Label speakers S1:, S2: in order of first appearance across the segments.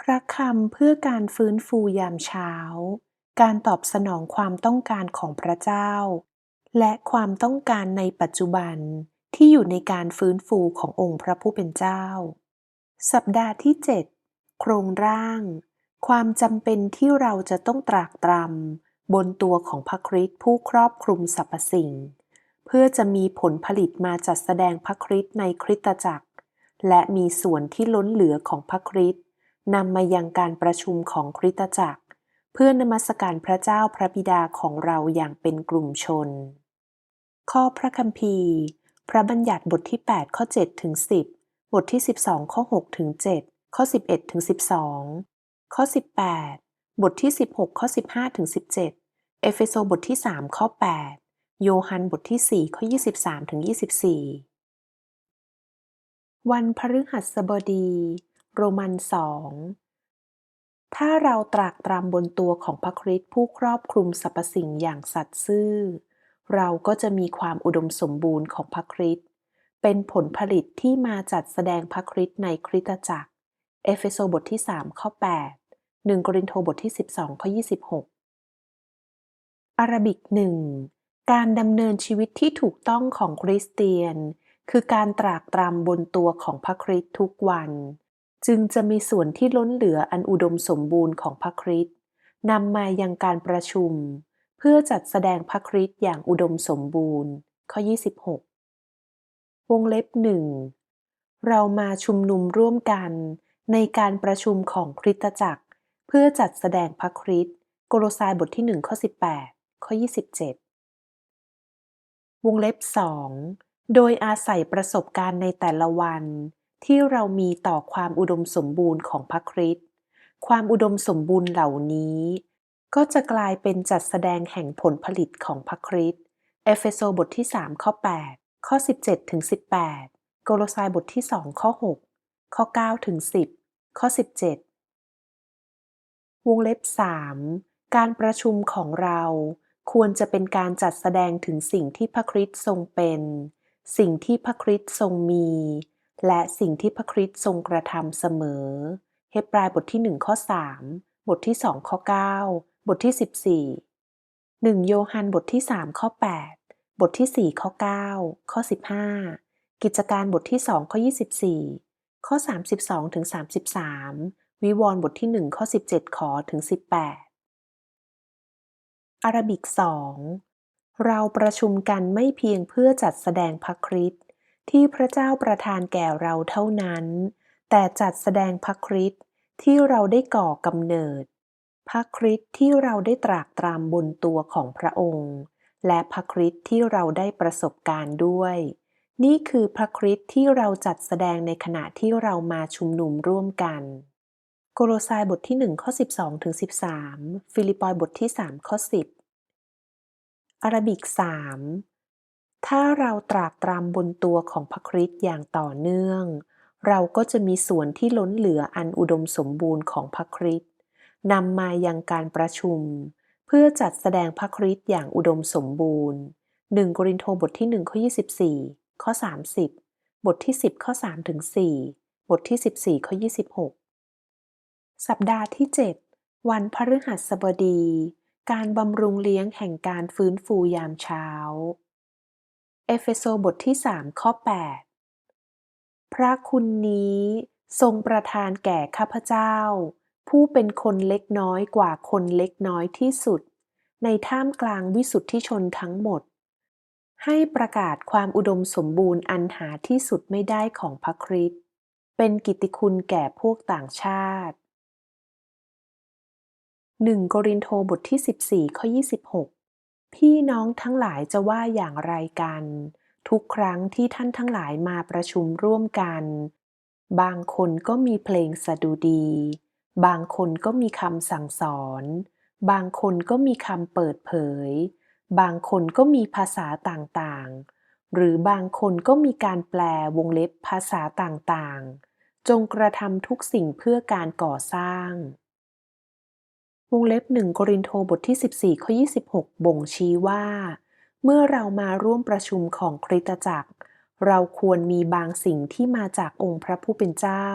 S1: พระคำเพื่อการฟื้นฟูยามเช้า การตอบสนองความต้องการของพระเจ้า และความต้องการในปัจจุบันที่อยู่ในการฟื้นฟูขององค์พระผู้เป็นเจ้า สัปดาห์ที่ 7 โครงร่าง ความจำเป็นที่เราจะต้องตรากตรำบนตัวของพระคริสต์ผู้ครอบคลุมสรรพสิ่ง เพื่อจะมีผลผลิตมาจัดแสดงพระคริสต์ในคริสตจักร และมีส่วนที่ล้นเหลือของพระคริสต์ นำมายังการประชุมของคริสตจักร เพื่อนมัสการพระเจ้าพระบิดาของเราอย่างเป็นกลุ่มชน ข้อพระคัมภีร์ พระบัญญัติบทที่ 8 ข้อ7ถึง10 บทที่ 12 ข้อ6ถึง7ข้อ 11ถึง12 ข้อ 18 บทที่ 16 ข้อ 15ถึง17 เอเฟโซบทที่ 3 ข้อ 8 โยฮันบทที่ 4 ข้อ 23ถึง24 วันพฤหัสบดี โรมันสองถ้าเราตรากตรำบนตัวของพระคริสต์ผู้ครอบคลุมสรรพสิ่งอย่างสัตย์ซื่อ เราก็จะมีความอุดมสมบูรณ์ของพระคริสต์เป็นผลผลิตที่มาจัดแสดงพระคริสต์ในคริสตจักร เอเฟโซบทที่ 3 ข้อ 8 1 กรินโทบทที่ 12 ข้อ 26 อาราบิกหนึ่งการดำเนินชีวิตที่ถูกต้องของคริสเตียน คือการตรากตรำบนตัวของพระคริสต์ทุกวัน จึงจะมีส่วนที่ล้นเหลืออันอุดมสมบูรณ์ของพระคริสต์นำมายังการประชุม เพื่อจัดแสดงพระคริสต์อย่างอุดมสมบูรณ์ ข้อ 26 วงเล็บหนึ่งเรามาชุมนุมร่วมกันในการประชุมของคริสตจักร เพื่อจัดแสดงพระคริสต์โกโลสายบทที่1ข้อ18 ข้อ 27 วงเล็บสองโดยอาศัยประสบการณ์ในแต่ละวัน ที่เรามีต่อความอุดมสมบูรณ์ของพระคริสต์ความอุดมสมบูรณ์เหล่านี้ ก็จะกลายเป็นจัดแสดงแห่งผลผลิตของพระคริสต์เอเฟโซบทที่ 3 ข้อ 8 ข้อ 17ถึง18 โกโลสายบทที่ 2 ข้อ 6 ข้อ9ถึง10 ข้อ 17 วงเล็บ 3 การประชุมของเราควรจะเป็นการจัดแสดงถึงสิ่งที่พระคริสต์ทรงเป็น สิ่งที่พระคริสต์ทรงมี และสิ่งที่พระคริสต์ทรงกระทำเสมอ เฮบรายบทที่ 1 ข้อ 3 บทที่ 2 ข้อ 9 บทที่ 14 1 โยฮันบทที่ 3 ข้อ 8 บทที่ 4 ข้อ 9 ข้อ 15 กิจการบทที่ 2 ข้อ 24 ข้อ 32ถึง33 วิวรณ์บทที่ 1 ข้อ 17 ขอถึง 18 อาราบิก 2 เราประชุมกันไม่เพียงเพื่อจัดแสดงพระคริสต์ ที่พระเจ้าประทานแก่เราเท่านั้น แต่จัดแสดงพระคริสต์ที่เราได้ก่อกำเนิด พระคริสต์ที่เราได้ตรากตรำบนตัวของพระองค์ และพระคริสต์ที่เราได้ประสบการณ์ด้วย นี่คือพระคริสต์ที่เราจัดแสดงในขณะที่เรามาชุมนุมร่วมกัน โกโลสายบทที่1ข้อ12ถึง13 ฟิลิปปอยบทที่3ข้อ10อาราบิก3 ถ้าเราตรากตรำบนตัวของพระคริสต์อย่างต่อเนื่อง เราก็จะมีส่วนที่ล้นเหลืออันอุดมสมบูรณ์ของพระคริสต์นำมายังการประชุม เพื่อจัดแสดงพระคริสต์อย่างอุดมสมบูรณ์ 1 กรินโทบทที่1ข้อ24 ข้อ 30 บทที่ 10 ข้อ3ถึง4บทที่ 14 ข้อ 26 สัปดาห์ที่ 7 วันพฤหัสบดี การบำรุงเลี้ยงแห่งการฟื้นฟูยามเช้า เอเฟโซบทที่ 3 ข้อ 8 พระคุณนี้ทรงประทานแก่ข้าพเจ้า ผู้เป็นคนเล็กน้อยกว่าคนเล็กน้อยที่สุด ในท่ามกลางวิสุทธิชนทั้งหมด ให้ประกาศความอุดมสมบูรณ์อันหาที่สุดไม่ได้ของพระคริสต์เป็นกิตติคุณแก่พวกต่างชาติ 1 โกรินโทบทที่ 14 ข้อ 26 พี่น้องทั้งหลายจะว่าอย่างไรกัน ทุกครั้งที่ท่านทั้งหลายมาประชุมร่วมกัน บางคนก็มีเพลงสดุดี บางคนก็มีคำสั่งสอน บางคนก็มีคำเปิดเผย บางคนก็มีภาษาต่างๆ หรือบางคนก็มีการแปลวงเล็บภาษาต่างๆ จงกระทำทุกสิ่งเพื่อการก่อสร้าง วงเล็บหนึ่งโกรินโทบทที่ 14 ข้อ 26 บ่งชี้ว่า เมื่อเรามาร่วมประชุมของคริสตจักร เราควรมีบางสิ่งที่มาจากองค์พระผู้เป็นเจ้า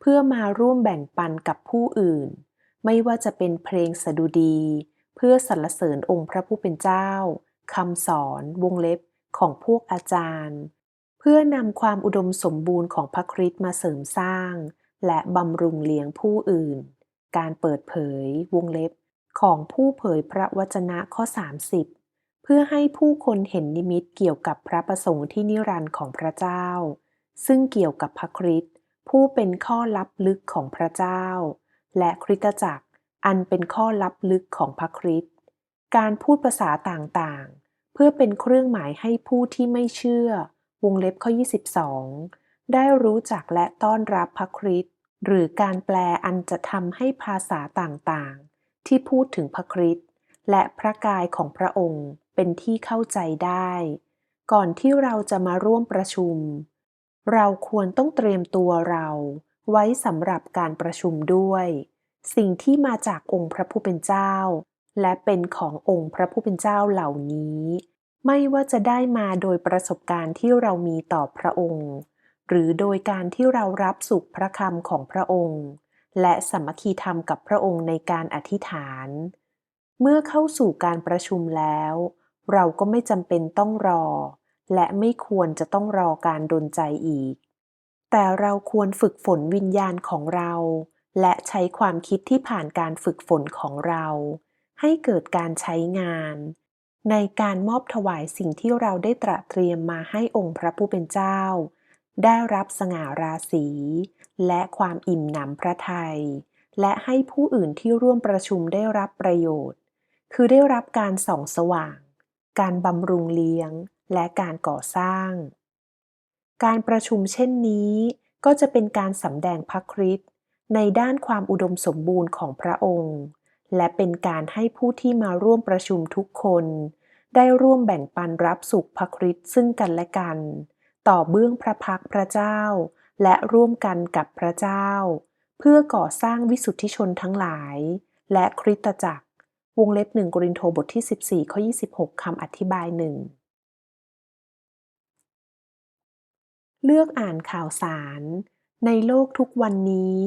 S1: เพื่อมาร่วมแบ่งปันกับผู้อื่น ไม่ว่าจะเป็นเพลงสดุดี เพื่อสรรเสริญองค์พระผู้เป็นเจ้าคำสอนวงเล็บของพวกอาจารย์ เพื่อนำความอุดมสมบูรณ์ของพระคริสต์มาเสริมสร้าง และบำรุงเลี้ยงผู้อื่น การเปิดเผยวงเล็บของผู้เผยพระวจนะข้อ 30 เพื่อให้ผู้คนเห็นนิมิตเกี่ยวกับพระประสงค์ที่นิรันดร์ของพระเจ้า ซึ่งเกี่ยวกับพระคริสต์ผู้เป็นข้อลับลึกของพระเจ้า และคริสตจักรอันเป็นข้อลับลึกของพระคริสต์การพูดภาษาต่างๆ เพื่อเป็นเครื่องหมายให้ผู้ที่ไม่เชื่อ วงเล็บข้อ 22 ได้รู้จักและต้อนรับพระคริสต์ หรือการแปลอันจะทำให้ภาษาต่างๆ ที่พูดถึงพระคริสต์และพระกายของพระองค์เป็นที่เข้าใจได้ ก่อนที่เราจะมาร่วมประชุม เราควรต้องเตรียมตัวเราไว้สำหรับการประชุมด้วย สิ่งที่มาจากองค์พระผู้เป็นเจ้า และเป็นขององค์พระผู้เป็นเจ้าเหล่านี้ ไม่ว่าจะได้มาโดยประสบการณ์ที่เรามีต่อพระองค์ หรือโดยการที่เรารับสุขพระคำของพระองค์ และสมัคคีธรรมกับพระองค์ในการอธิษฐาน เมื่อเข้าสู่การประชุมแล้ว เราก็ไม่จำเป็นต้องรอ และไม่ควรจะต้องรอการดลใจอีก แต่เราควรฝึกฝนวิญญาณของเรา และใช้ความคิดที่ผ่านการฝึกฝนของเรา ให้เกิดการใช้งาน ในการมอบถวายสิ่งที่เราได้ตระเตรียมมาให้องค์พระผู้เป็นเจ้า ได้รับสง่าราศีและความอิ่มหนำพระทยัย และให้ผู้อื่นที่ร่วมประชุมได้รับประโยชน์ คือได้รับการส่องสว่าง การบำรุงเลี้ยง และการก่อสร้าง การประชุมเช่นนี้ ก็จะเป็นการสำแดงพระคริสต์ในด้านความอุดมสมบูรณ์ของพระองค์ และเป็นการให้ผู้ที่มาร่วมประชุมทุกคน ได้ร่วมแบ่งปันรับสุขพระคริสต์ซึ่งกันและกัน ต่อเบื้องพระพักพระเจ้า และร่วมกันกับพระเจ้า เพื่อก่อสร้างวิสุทธิชนทั้งหลาย และคริสตจักร วงเล็บหนึ่งกรินโทบทที่ 14ข้อ26คำอธิบายหนึ่งเลือกอ่านข่าวสาร ในโลกทุกวันนี้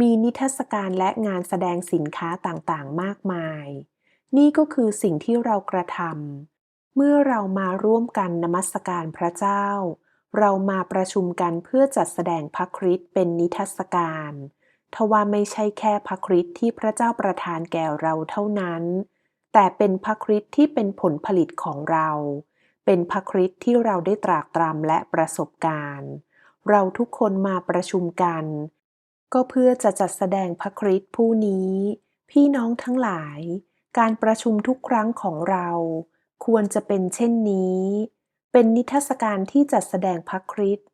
S1: มีนิทรรศการและงานแสดงสินค้าต่างๆ มากมาย นี่ก็คือสิ่งที่เรากระทำเมื่อเรามาร่วมกันนมัสการพระเจ้า เรามาประชุมกันเพื่อจัดแสดงพระคริสต์เป็นนิทรรศการทว่าไม่ใช่แค่พระคริสต์ที่พระเจ้าประทานแก่เราเท่านั้น แต่เป็นพระคริสต์ที่เป็นผลผลิตของเรา เป็นพระคริสต์ที่เราได้ตรากตรำและประสบการณ์ เราทุกคนมาประชุมกัน ก็เพื่อจะจัดแสดงพระคริสต์ผู้นี้ พี่น้องทั้งหลาย การประชุมทุกครั้งของเรา ควรจะเป็นเช่นนี้ เป็นนิทรรศการที่จัดแสดงพระคริสต์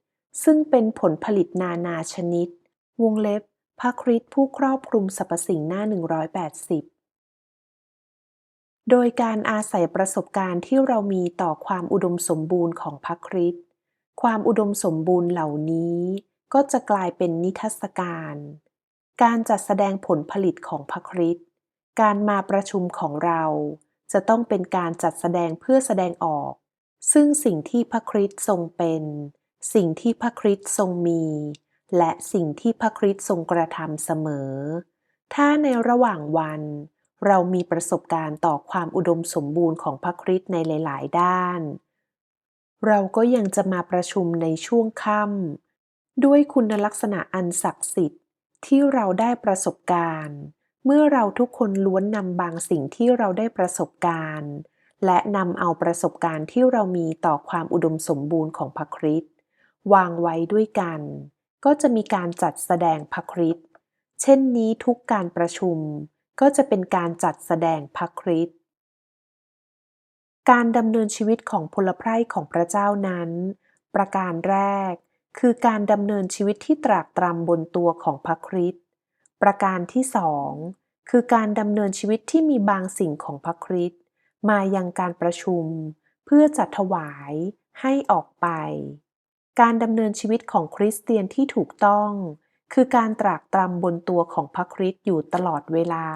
S1: ซึ่งเป็นผลผลิตนานาชนิด วงเล็บพระคริสต์ผู้ครอบคลุมสรรพสิ่งหน้า 180 โดยการอาศัยประสบการณ์ที่เรามีต่อความอุดมสมบูรณ์ของพระคริสต์ความอุดมสมบูรณ์เหล่านี้ ก็จะกลายเป็นนิทรรศการ การจัดแสดงผลผลิตของพระคริสต์การมาประชุมของเรา จะต้องเป็นการจัดแสดงเพื่อแสดงออก ซึ่งสิ่งที่พระคริสต์ทรงเป็น สิ่งที่พระคริสต์ทรงมี และสิ่งที่พระคริสต์ทรงกระทำเสมอ ถ้าในระหว่างวัน เรามีประสบการณ์ต่อความอุดมสมบูรณ์ของพระคริสต์ในหลาย ๆ ด้าน เราก็ยังจะมาประชุมในช่วงค่ำด้วยคุณลักษณะอันศักดิ์สิทธิ์ที่เราได้ประสบการณ์ เมื่อเราทุกคนล้วนนำบางสิ่งที่เราได้ประสบการณ์ และนำเอาประสบการณ์ที่เรามีต่อความอุดมสมบูรณ์ของพระคริสต์วางไว้ด้วยกัน ก็จะมีการจัดแสดงพระคริสต์เช่นนี้ทุกการประชุมก็จะเป็นการจัดแสดงพระคริสต์การดำเนินชีวิตของพลไพร่ของพระเจ้านั้น ประการแรก คือการดำเนินชีวิตที่ตรากตรำบนตัวของพระคริสต์ประการที่สองคือการดำเนินชีวิตที่มีบางสิ่งของพระคริสต์ มายังการประชุม เพื่อจัดถวายให้ออกไป การดำเนินชีวิตของคริสเตียนที่ถูกต้อง คือการตรากตรำบนตัวของพระคริสต์อยู่ตลอดเวลา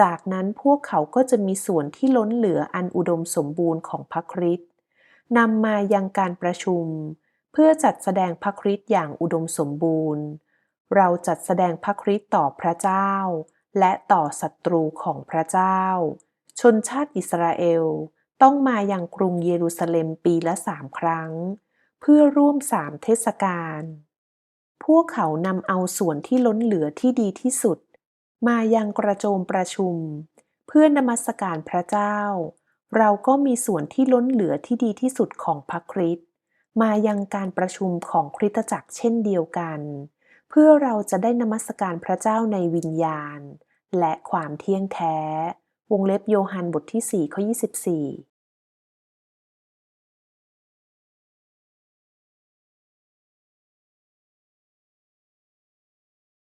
S1: จากนั้นพวกเขาก็จะมีส่วนที่ล้นเหลืออันอุดมสมบูรณ์ของพระคริสต์นำมายังการประชุม เพื่อจัดแสดงพระคริสต์อย่างอุดมสมบูรณ์ เราจัดแสดงพระคริสต์ต่อพระเจ้า และต่อศัตรูของพระเจ้า ชนชาติอิสราเอลต้องมาอยังกรุงเยรูซาเล็มปีละสามครั้ง เพื่อร่วมสามเทศกาล พวกเขานำเอาส่วนที่ล้นเหลือที่ดีที่สุด มายังกระโจมประชุม เพื่อนมัสการพระเจ้า เราก็มีส่วนที่ล้นเหลือที่ดีที่สุดของพระคริสต์มายังการประชุมของคริสตจักรเช่นเดียวกัน เพื่อเราจะได้นมัสการพระเจ้าในวิญญาณ และความเที่ยงแท้ วงเล็บโยฮันบทที่4ข้อ24